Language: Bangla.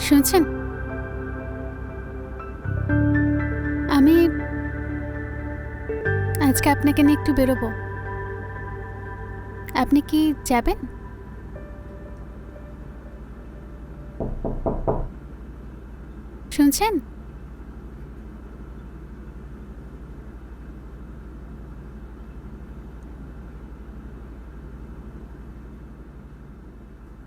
শুনছেন? আমি আজকে আপনাকে নিয়ে একটু বেরোবো। আপনি কি যাবেন? শুনছেন?